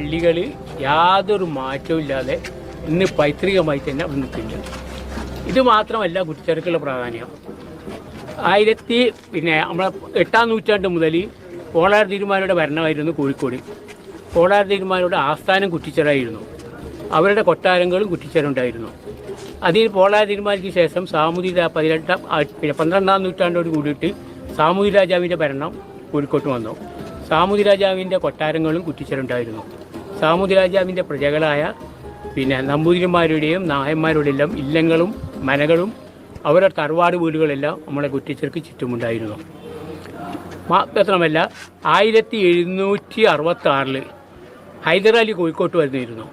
പള്ളികൾ യാതൊരു മാറ്റവും ഇല്ലാതെ ഇന്ന് പൈതൃകമായി തന്നെ അവിടെ നിൽക്കുന്നുണ്ട് ഇത് മാത്രമല്ല കുറ്റിച്ചെറുക്കുള്ള പ്രാധാന്യം. ആയിരത്തി പിന്നെ നമ്മളെ എട്ടാം നൂറ്റാണ്ട് മുതൽ പോളാർ തിരുമാരുടെ ഭരണമായിരുന്നു കോഴിക്കോട്. പോളാർ തിരുമാരുടെ ആസ്ഥാനം കുറ്റിച്ചെറായിരുന്നു അവരുടെ കൊട്ടാരങ്ങളും കുറ്റിച്ചെറുണ്ടായിരുന്നു അതിൽ പോളാർ തിരുമാലിക്ക് ശേഷം സാമൂതിരി രാ- പതിനെട്ടാം പിന്നെ പന്ത്രണ്ടാം നൂറ്റാണ്ടോട് കൂടിയിട്ട് സാമൂതി രാജാവിന്റെ ഭരണം കോഴിക്കോട്ട് വന്നു. സാമൂതി രാജാവിന്റെ കൊട്ടാരങ്ങളും കുറ്റിച്ചിറുണ്ടായിരുന്നു സാമൂതിരി രാജാവിന്റെ പ്രജകളായ പിന്നെ നമ്പൂതിരിമാരുടെയും നായന്മാരുടെയും ഇല്ലങ്ങളും മനകളും അവരുടെ തറവാട് വീടുകളെല്ലാം നമ്മളെ കുറ്റിച്ചർക്ക് ചുറ്റുമുണ്ടായിരുന്നു. മാത്രമല്ല ആയിരത്തി എഴുന്നൂറ്റി അറുപത്താറിൽ ഹൈദരാലി കോഴിക്കോട്ട് വരുന്നിരുന്നു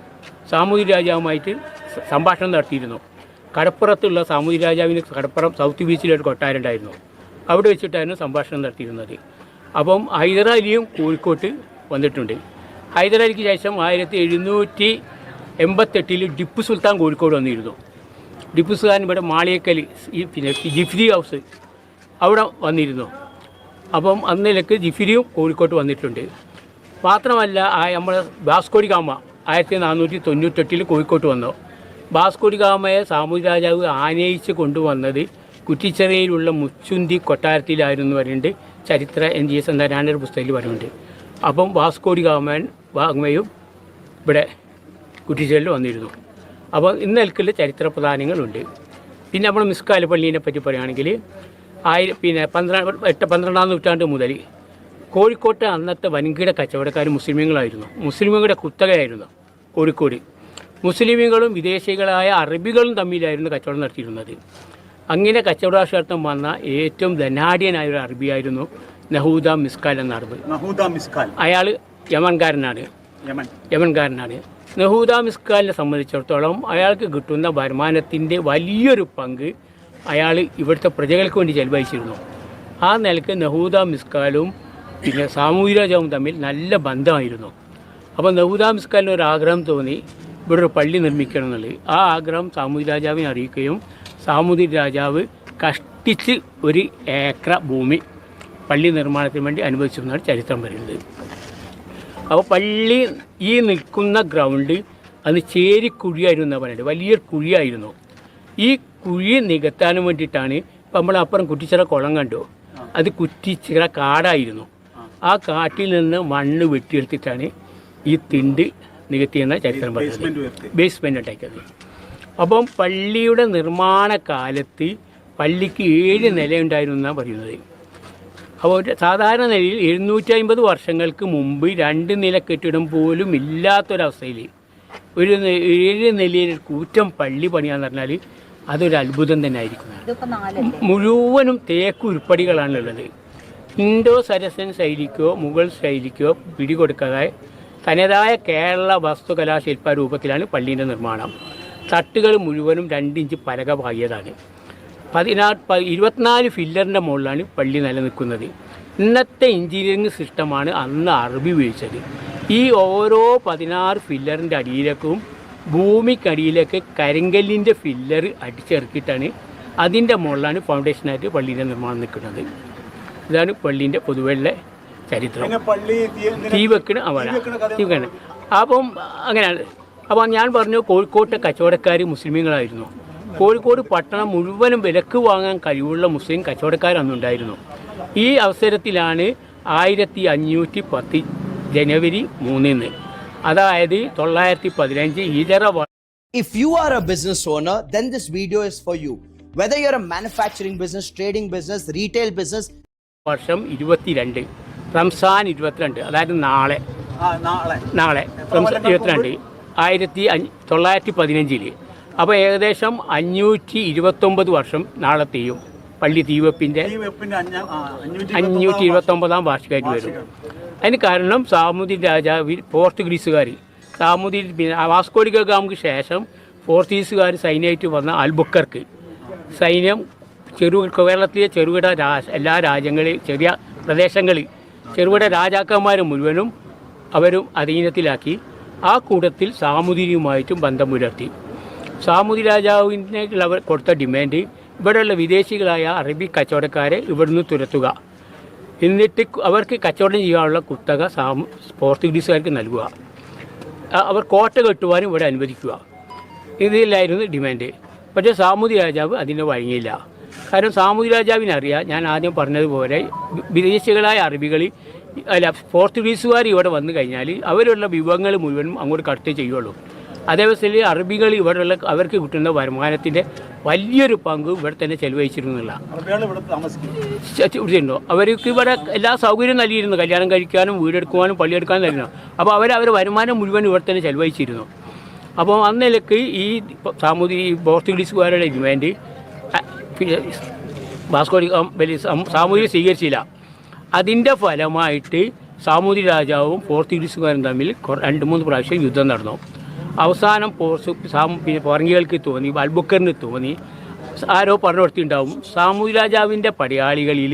സാമൂതി രാജാവുമായിട്ട് സംഭാഷണം നടത്തിയിരുന്നു. കടപ്പുറത്തുള്ള സാമൂതി രാജാവിന് കടപ്പുറം സൗത്ത് ബീച്ചിലൊരു കൊട്ടാരം ഉണ്ടായിരുന്നു അവിടെ വെച്ചിട്ടായിരുന്നു സംഭാഷണം നടത്തിയിരുന്നത്. അപ്പം ഹൈദരാലിയും കോഴിക്കോട്ട് വന്നിട്ടുണ്ട്. ഹൈദരാലിക്ക് ശേഷം ആയിരത്തി എഴുന്നൂറ്റി എൺപത്തെട്ടിൽ ടിപ്പു സുൽത്താൻ കോഴിക്കോട് വന്നിരുന്നു. ടിപ്പു സുൽത്താൻ ഇവിടെ മാളിയക്കൽ ഈ പിന്നെ ജിഫ്രി ഹൗസ് അവിടെ വന്നിരുന്നു. അപ്പം അന്നിലേക്ക് ജിഫിരിയും കോഴിക്കോട്ട് വന്നിട്ടുണ്ട്. മാത്രമല്ല ആ നമ്മുടെ ബാസ്കോടി ഗാമ ആയിരത്തി നാനൂറ്റി തൊണ്ണൂറ്റെട്ടിൽ കോഴിക്കോട്ട് വന്നു. ബാസ്കോടി ഗാമയെ സാമൂഹ്യ രാജാവ് ആനയിച്ച് കൊണ്ടുവന്നത് കുറ്റിച്ചെറിയിലുള്ള മുച്ചുന്തി കൊട്ടാരത്തിലായിരുന്നു വരുന്നുണ്ട് ചരിത്ര എൻ ജി എസ് രണ്ടൊരു പുസ്തകത്തിൽ പറയുന്നുണ്ട് അപ്പം വാസ്കോടി ഗാമൻ വാങ്മയും ഇവിടെ കുറ്റിച്ചേരിൽ വന്നിരുന്നു. അപ്പോൾ ഇന്ന് നിൽക്കുന്ന ചരിത്ര പ്രധാനങ്ങളുണ്ട്. പിന്നെ നമ്മൾ മിസ്കാല പള്ളീനെ പറ്റി പറയുകയാണെങ്കിൽ ആയിരം പിന്നെ പന്ത്രണ്ട് എട്ട് പന്ത്രണ്ടാം നൂറ്റാണ്ട് മുതൽ കോഴിക്കോട്ടെ അന്നത്തെ വൻകിട കച്ചവടക്കാർ മുസ്ലിമുകളായിരുന്നു മുസ്ലിമുകളുടെ കുത്തകയായിരുന്നു കോഴിക്കോട്. മുസ്ലിമുകളും വിദേശികളായ അറബികളും തമ്മിലായിരുന്നു കച്ചവടം നടത്തിയിരുന്നത്. അങ്ങനെ കച്ചവടാശ്വാർത്ഥം വന്ന ഏറ്റവും ധനാഢ്യനായ ഒരു അറബിയായിരുന്നു നഹൂദ മിസ്കാൽ എന്ന അറബ് നഹൂദ മിസ്കാൽ. അയാൾ യമൻകാരനാണ്. യമൻ. യമൻകാരനാണ്. നഹൂദ മിസ്കാലിനെ സംബന്ധിച്ചിടത്തോളം അയാൾക്ക് കിട്ടുന്ന വരുമാനത്തിന്റെ വലിയൊരു പങ്ക് അയാൾ ഇവിടുത്തെ പ്രജകൾക്ക് വേണ്ടി ചെലവഴിച്ചിരുന്നു. ആ നിലയ്ക്ക് നഹൂദ മിസ്കാലും പിന്നെ സാമൂഹികരാജാവും തമ്മിൽ നല്ല ബന്ധമായിരുന്നു. അപ്പോൾ നഹൂദ മിസ്കാലിന് ഒരു ആഗ്രഹം തോന്നി ഇവിടെ ഒരു പള്ളി നിർമ്മിക്കണം എന്നുള്ളത്. ആ ആഗ്രഹം സാമൂഹ്യ രാജാവിനെ അറിയിക്കുകയും സാമൂതിരി രാജാവ് കഷ്ടിച്ച് ഒരു ഏക്കർ ഭൂമി പള്ളി നിർമ്മാണത്തിന് വേണ്ടി അനുവദിച്ചിരുന്നാണ് ചരിത്രം പറയുന്നത് അപ്പോൾ പള്ളി ഈ നിൽക്കുന്ന ഗ്രൗണ്ട് അന്ന് ചേരിക്കുഴിയായിരുന്നു പറയുന്നത്. വലിയൊരു കുഴിയായിരുന്നു. ഈ കുഴി നികത്താനും വേണ്ടിയിട്ടാണ് ഇപ്പം നമ്മൾ അപ്പുറം കുറ്റിച്ചിറ കുളം കണ്ടു. അത് കുറ്റിച്ചിറ കാടായിരുന്നു. ആ കാട്ടിൽ നിന്ന് മണ്ണ് വെട്ടിയെടുത്തിട്ടാണ് ഈ തിണ്ട് നികത്തിയെന്ന ചരിത്രം പറയുന്നത് ബേസ്മെന്റ് ഉണ്ടാക്കിയത്. അപ്പം പള്ളിയുടെ നിർമ്മാണ കാലത്ത് പള്ളിക്ക് ഏഴ് നിലയുണ്ടായിരുന്നു എന്നാണ് പറയുന്നത്. അപ്പോൾ സാധാരണ നിലയിൽ എഴുന്നൂറ്റി അമ്പത് വർഷങ്ങൾക്ക് മുമ്പ് രണ്ട് നില കെട്ടിടം പോലും ഇല്ലാത്തൊരവസ്ഥയിൽ ഒരു ഏഴ് നിലയിൽ കൂറ്റം പള്ളി പണിയാന്ന് പറഞ്ഞാൽ അതൊരു അത്ഭുതം തന്നെ ആയിരിക്കും. മുഴുവനും തേക്ക് ഉരുപ്പടികളാണുള്ളത്. ഇൻഡോ സരസൻ ശൈലിക്കോ മുഗൾ ശൈലിക്കോ പിടികൊടുക്കാതെ തനതായ കേരള വസ്തുകലാ ശില്പരൂപത്തിലാണ് പള്ളീന്റെ നിർമ്മാണം. തട്ടുകൾ മുഴുവനും രണ്ടിഞ്ച് പലക പാകിയതാണ്. പതിനാറ് പ ഇരുപത്തിനാല് ഫില്ലറിന്റെ മുകളിലാണ് പള്ളി നിലനിൽക്കുന്നത്. ഇന്നത്തെ എഞ്ചിനീയറിംഗ് സിസ്റ്റമാണ് അന്ന് അറബി ഉപയോഗിച്ചത്. ഈ ഓരോ പതിനാറ് ഫില്ലറിന്റെ അടിയിലേക്കും ഭൂമിക്കടിയിലേക്ക് കരിങ്കല്ലിന്റെ ഫില്ലർ അടിച്ചിറക്കിയിട്ടാണ് അതിന്റെ മുകളിലാണ് ഫൗണ്ടേഷനായിട്ട് പള്ളിയുടെ നിർമ്മാണം നിൽക്കുന്നത്. ഇതാണ് പള്ളീന്റെ പൊതുവെയുള്ള ചരിത്രം. തീ- വെക്കണ അവന തീ വെക്കണ അപ്പം അങ്ങനെയാണ്. അപ്പം ഞാൻ പറഞ്ഞു കോഴിക്കോട്ടെ കച്ചവടക്കാർ മുസ്ലിമീങ്ങളായിരുന്നു. കോഴിക്കോട് പട്ടണം മുഴുവനും വിലക്ക് വാങ്ങാൻ കഴിവുള്ള മുസ്ലിം കച്ചവടക്കാർ അന്നുണ്ടായിരുന്നു. ഈ അവസരത്തിലാണ് ആയിരത്തി അഞ്ഞൂറ്റി പത്ത് ജനുവരി മൂന്നിന്. അതായത് തൊള്ളായിരത്തി പതിനഞ്ച് ഇതര If you are a business owner, then this video is for you. Whether you're a manufacturing business, trading business, retail business, വർഷം ഇരുപത്തിരണ്ട്. റംസാൻ ഇരുപത്തിരണ്ട് അതായത് നാളെ. നാളെ. നാളെ. റംസാൻ ഇരുപത്തിരണ്ട്. ആയിരത്തി അഞ്ഞ് തൊള്ളായിരത്തി പതിനഞ്ചിൽ അപ്പോൾ ഏകദേശം അഞ്ഞൂറ്റി ഇരുപത്തൊമ്പത് വർഷം നാളെ തീയും. പള്ളി തീവെപ്പിന്റെ അഞ്ഞൂറ്റി ഇരുപത്തൊമ്പതാം വാർഷികമായിട്ട് വരും. അതിന് കാരണം സാമൂതിരി രാജാവ് പോർച്ചുഗീസുകാർ സാമൂതിരി പിന്നെ വാസ്കോഡി ഗാമക്ക് ശേഷം പോർച്ചുഗീസുകാർ സൈന്യമായിട്ട് വന്ന അൽബുക്കർക്ക്. സൈന്യം ചെറു കേരളത്തിലെ ചെറുകിട രാ എല്ലാ രാജ്യങ്ങളിൽ ചെറിയ പ്രദേശങ്ങളിൽ ചെറുകിട രാജാക്കന്മാർ മുഴുവനും അവരും അധീനത്തിലാക്കി ആ കൂട്ടത്തിൽ സാമൂതിരിയുമായിട്ടും ബന്ധം പുലർത്തി സാമൂതി രാജാവിനെ അവർ കൊടുത്ത ഡിമാൻഡ് ഇവിടെയുള്ള വിദേശികളായ അറബി കച്ചവടക്കാരെ ഇവിടുന്ന് തുരത്തുക. എന്നിട്ട് അവർക്ക് കച്ചവടം ചെയ്യാനുള്ള കുത്തക സാമു പോർച്ചുഗീസുകാർക്ക് നൽകുക. അവർ കോട്ട കെട്ടുവാനും ഇവിടെ അനുവദിക്കുക. ഇതിലായിരുന്നു ഡിമാൻഡ് പക്ഷേ സാമൂതി രാജാവ് അതിന് വഴങ്ങിയില്ല. കാരണം സാമൂതി രാജാവിനറിയാം ഞാൻ ആദ്യം പറഞ്ഞതുപോലെ വിദേശികളായ അറബികൾ അല്ല പോർച്ചുഗീസുകാർ ഇവിടെ വന്നു കഴിഞ്ഞാൽ അവരുള്ള വിഭവങ്ങൾ മുഴുവനും അങ്ങോട്ട് കടത്തി ചെയ്യുള്ളൂ. അതേവസ്ഥയിൽ അറബികൾ ഇവിടെയുള്ള അവർക്ക് കിട്ടുന്ന വരുമാനത്തിന്റെ വലിയൊരു പങ്ക് ഇവിടെ തന്നെ ചെലവഴിച്ചിരുന്നില്ല. ഇവിടെയുണ്ടോ? അവർക്ക് ഇവിടെ എല്ലാ സൗകര്യവും നൽകിയിരുന്നു. കല്യാണം കഴിക്കാനും വീടെടുക്കുവാനും പള്ളിയെടുക്കാനും നൽകുന്നു അപ്പോൾ അവർ അവർ വരുമാനം മുഴുവൻ ഇവിടെ തന്നെ ചെലവഴിച്ചിരുന്നു. അപ്പോൾ നിലയ്ക്ക് ഈ സാമൂതിരി പോർച്ചുഗീസുകാരുടെ ഡിമാൻഡ് ഭാസ്കോരി വലിയ സാമൂതിരി സ്വീകരിച്ചില്ല. അതിന്റെ ഫലമായിട്ട് സാമൂതിരി രാജാവും പോർച്ചുഗീസുകാരും തമ്മിൽ രണ്ട് മൂന്ന് പ്രാവശ്യം യുദ്ധം നടന്നു. അവസാനം പോർച്ചു സാം പിന്നെ പോർങ്ങികൾക്ക് തോന്നി അൽബുക്കറിന് തോന്നി. ആരോ പറഞ്ഞു കൊടുത്തിട്ടുണ്ടാവും സാമൂഹ്യ രാജാവിന്റെ പടയാളികളിൽ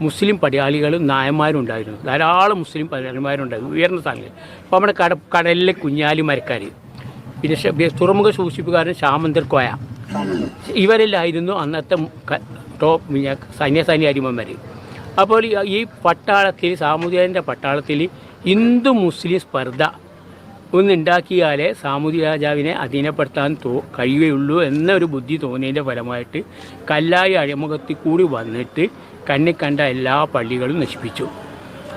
മുസ്ലിം പടയാളികളും നായന്മാരും ഉണ്ടായിരുന്നു ധാരാളം മുസ്ലിം പടയാളിമാരുണ്ടായിരുന്നു ഉയർന്ന സ്ഥലങ്ങളിൽ അപ്പോൾ നമ്മുടെ കട കടലിലെ കുഞ്ഞാലി മരക്കാർ പിന്നെ തുറമുഖ സൂക്ഷിപ്പുകാരൻ ശാമന്തർ കോയ. ഇവരെല്ലായിരുന്നു അന്നത്തെ ടോപ്പ് സൈന്യ സൈന്യാരിമന്മാർ അപ്പോൾ ഈ- ഈ പട്ടാളത്തിൽ സാമൂതിരന്റെ പട്ടാളത്തിൽ ഹിന്ദു മുസ്ലിം സ്പർദ്ധ ഒന്നുണ്ടാക്കിയാലേ സാമൂതി രാജാവിനെ അധീനപ്പെടുത്താൻ തോ കഴിയുകയുള്ളൂ എന്നൊരു ബുദ്ധി തോന്നിയതിന്റെ ഫലമായിട്ട് കല്ലായി അഴിമുഖത്തിൽ കൂടി വന്നിട്ട് കണ്ണി കണ്ട എല്ലാ പള്ളികളും നശിപ്പിച്ചു.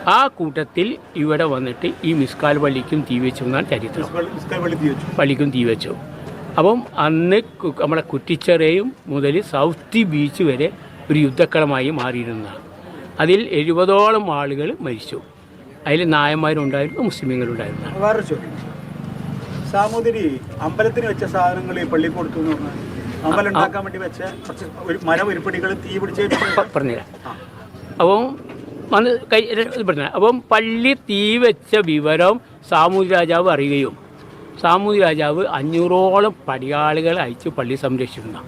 ആ കൂട്ടത്തിൽ ഇവിടെ വന്നിട്ട് ഈ മിസ്കാൽ പള്ളിക്കും തീ വെച്ചു എന്നാണ് ചരിത്രം. പള്ളിക്കും തീ വെച്ചു. അപ്പം അന്ന് നമ്മളെ നമ്മുടെ കുറ്റിച്ചെറയും മുതൽ സൗത്ത് ബീച്ച് വരെ ഒരു യുദ്ധക്കളമായി മാറിയിരുന്നതാണ്. അതിൽ എഴുപതോളം ആളുകൾ മരിച്ചു. അതിൽ നായന്മാരുണ്ടായിരുന്നു മുസ്ലിങ്ങളുണ്ടായിരുന്നു വേറൊരു ചോദ്യം. സാമൂതിരി അമ്പലത്തിന് വെച്ച സാധനങ്ങൾ ഈ പള്ളി കൊടുത്തു എന്ന് പറഞ്ഞാൽ അമ്പലം ഉണ്ടാക്കാൻ വേണ്ടി വെച്ച കുറച്ച് ഒരു മരം ഉരുപ്പടികൾ തീ പിടിച്ച് പറഞ്ഞുതരാം. അപ്പം വന്ന് കൈ പറഞ്ഞ അപ്പം പള്ളി തീ വെച്ച വിവരം സാമൂതി രാജാവ് അറിയുകയും സാമൂതി രാജാവ് അഞ്ഞൂറോളം പടിയാളുകൾ അയച്ച് പള്ളി സംരക്ഷിക്കുന്ന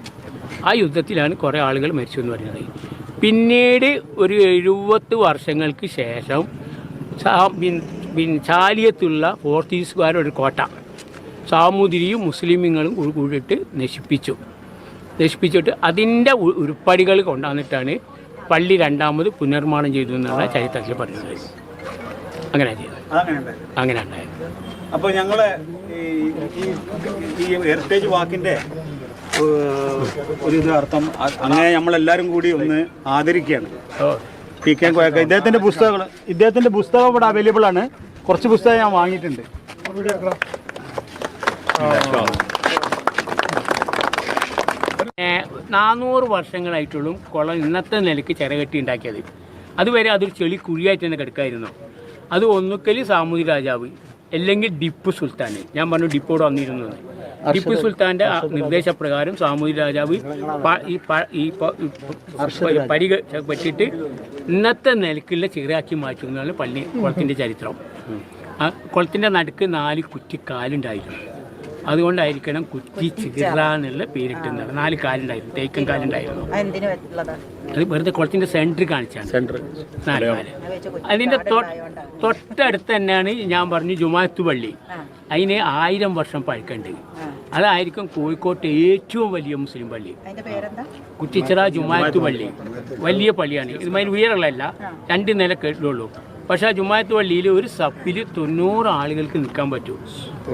ആ യുദ്ധത്തിലാണ് കുറേ ആളുകൾ മരിച്ചു എന്ന് പറയുന്നത്. പിന്നീട് ഒരു എഴുപത്ത് വർഷങ്ങൾക്ക് ശേഷം ചാലിയത്തുള്ള പോർച്ചുഗീസുകാരുടെ ഒരു കോട്ട. സാമൂതിരിയും മുസ്ലിമുകളും കൂടി കൂടിയിട്ട് നശിപ്പിച്ചു. നശിപ്പിച്ചിട്ട് അതിന്റെ ഉരുപ്പടികൾ കൊണ്ടുവന്നിട്ടാണ് പള്ളി രണ്ടാമത് പുനർമാണം ചെയ്തു എന്നാണ് ചരിത്രത്തിൽ പറയുന്നത്. അങ്ങനെ ചെയ്തത്. അങ്ങനെ ഉണ്ടായത്. അപ്പോൾ ഞങ്ങൾ ഈ ഹെറിറ്റേജ് വാക്കിന്റെ ഒരു അർത്ഥം അങ്ങനെ നമ്മളെല്ലാവരും കൂടി ഒന്ന് ആദരിക്കുകയാണ്. ഓ. പി കെ കോയക്ക ഇദ്ദേഹത്തിന്റെ പുസ്തകങ്ങൾ ഇദ്ദേഹത്തിന്റെ പുസ്തകം ഇവിടെ അവൈലബിൾ ആണ്. കുറച്ച് പുസ്തകം ഞാൻ വാങ്ങിയിട്ടുണ്ട്. നാനൂറ് വർഷങ്ങളായിട്ടുള്ള കുളം ഇന്നത്തെ നിലയ്ക്ക് ചിരകെട്ടി ഉണ്ടാക്കിയത്. അതുവരെ അതൊരു ചെളി കുഴിയായിട്ട് തന്നെ കിടക്കായിരുന്നു. അത് ഒന്നുക്കൽ സാമൂതി രാജാവ് അല്ലെങ്കിൽ ടിപ്പു സുൽത്താൻ. ഞാൻ പറഞ്ഞു ടിപ്പോട് വന്നിരുന്നത്. ടിപ്പു സുൽത്താന്റെ നിർദ്ദേശപ്രകാരം സാമൂഹ്യ രാജാവ് ഈ പരിക പറ്റിയിട്ട് ഇന്നത്തെ നിലക്കുള്ള ചിറയാക്കി മാറ്റുന്നതാണ് പള്ളി കുളത്തിന്റെ ചരിത്രം. ആ കുളത്തിന്റെ നടുക്ക് നാല് കുറ്റിക്കാലുണ്ടായിരുന്നു. അതുകൊണ്ടായിരിക്കണം കുറ്റി ചിറ എന്നുള്ള പേരിട്ടുന്നത് നാല് കാലുണ്ടായിരുന്നു തേക്കൻ കാലുണ്ടായിരുന്നു. അത് വെറുതെ കുളത്തിന്റെ സെന്റർ കാണിച്ചാണ്. സെന്റർ നാല് നാല്. തൊട്ടടുത്ത് തന്നെയാണ് ഞാൻ പറഞ്ഞു ജുമാത്തു പള്ളി. അതിന് ആയിരം വർഷം പഴക്കമുണ്ട്. അതായിരിക്കും കോഴിക്കോട്ടെ ഏറ്റവും വലിയ മുസ്ലിം പള്ളി. അതിന്റെ പേരെന്താ? കുറ്റിച്ചിറ ജുമായത്ത് പള്ളി വലിയ പള്ളിയാണ്. ഇതുമാതിരി ഉയരങ്ങളല്ല രണ്ട് നില കേട്ടുള്ളൂ പക്ഷെ ആ ജുമായത്ത് പള്ളിയിൽ ഒരു സപ്പിൽ തൊണ്ണൂറ് ആളുകൾക്ക് നിൽക്കാൻ പറ്റും.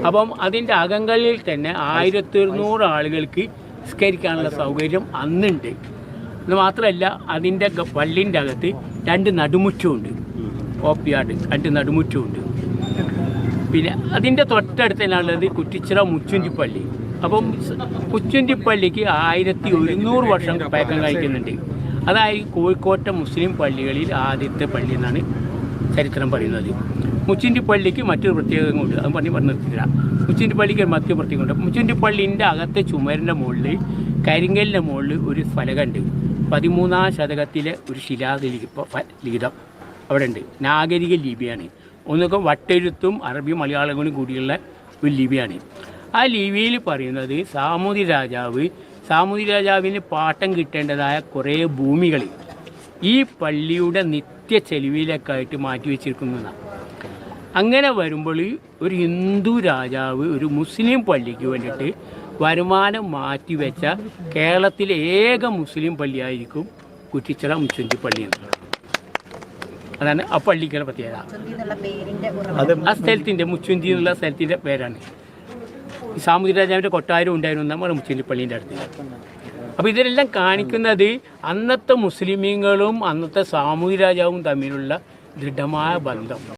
അപ്പം അതിന്റെ അകങ്ങളിൽ തന്നെ ആയിരത്തി ഒരുന്നൂറ് ആളുകൾക്ക് സ്കരിക്കാനുള്ള സൗകര്യം അന്നുണ്ട്. ഇത് മാത്രമല്ല അതിന്റെ പള്ളിന്റെ അകത്ത് രണ്ട് നടുമുറ്റമുണ്ട്. ഓപ്പിയാട് രണ്ട് നടുമുറ്റമുണ്ട്. പിന്നെ അതിന്റെ തൊട്ടടുത്ത് തന്നെയുള്ളത് കുറ്റിച്ചിറ മുച്ചുന്തിപ്പള്ളി അപ്പം കുച്ചുഞ്ചിപ്പള്ളിക്ക് ആയിരത്തി ഒരുന്നൂറ് വർഷം പഴക്കം കഴിക്കുന്നുണ്ട് അതായത് കോഴിക്കോട്ടെ മുസ്ലിം പള്ളികളിൽ ആദ്യത്തെ പള്ളി എന്നാണ് ചരിത്രം പറയുന്നത്. മുച്ചുന്തിപ്പള്ളിക്ക് മറ്റൊരു പ്രത്യേകത കൊണ്ട് അത് പറഞ്ഞ് പറഞ്ഞ് നിർത്തില്ല പള്ളിക്ക് ഒരു മറ്റൊരു പ്രത്യേകത ഉണ്ട് പള്ളിന്റെ അകത്തെ ചുമരിന്റെ മുകളിൽ കരിങ്കലിന്റെ മുകളിൽ ഒരു ഫലകമുണ്ട്. പതിമൂന്നാം ശതകത്തിലെ ഒരു ശിലാലിഖിതം അവിടെ ഉണ്ട് നാഗരിക ലിപിയാണ്. ഒന്നൊക്കെ വട്ടെഴുത്തും അറബി മലയാളങ്ങളും കൂടിയുള്ള ഒരു ലിപിയാണ്. ആ ലിപിയിൽ പറയുന്നത് സാമൂതി രാജാവ് സാമൂതി രാജാവിന് പാട്ടം കിട്ടേണ്ടതായ കുറേ ഭൂമികൾ ഈ പള്ളിയുടെ നിത്യ ചെലവിലേക്കായിട്ട് മാറ്റിവെച്ചിരിക്കുന്നതാണ് അങ്ങനെ വരുമ്പോൾ ഒരു ഹിന്ദു രാജാവ് ഒരു മുസ്ലിം പള്ളിക്ക് വേണ്ടിയിട്ട് വരുമാനം മാറ്റിവെച്ച കേരളത്തിലെ ഏക മുസ്ലിം പള്ളിയായിരിക്കും കുറ്റിച്ചിറ മുച്ചുന്തി പള്ളി എന്നുള്ളത് അതാണ് ആ പള്ളിക്കുള്ള പ്രത്യേകത. ആ സ്ഥലത്തിന്റെ മുച്ചുന്തി എന്നുള്ള സ്ഥലത്തിന്റെ പേരാണ്. ഈ സാമൂതിരി രാജാവിന്റെ കൊട്ടാരം ഉണ്ടായിരുന്നു നമ്മുടെ മുച്ചുന്തി പള്ളീന്റെ അടുത്ത്. അപ്പോൾ ഇതിലെല്ലാം കാണിക്കുന്നത് അന്നത്തെ മുസ്ലിമീങ്ങളും അന്നത്തെ സാമൂതിരി രാജാവും തമ്മിലുള്ള ദൃഢമായ ബന്ധം.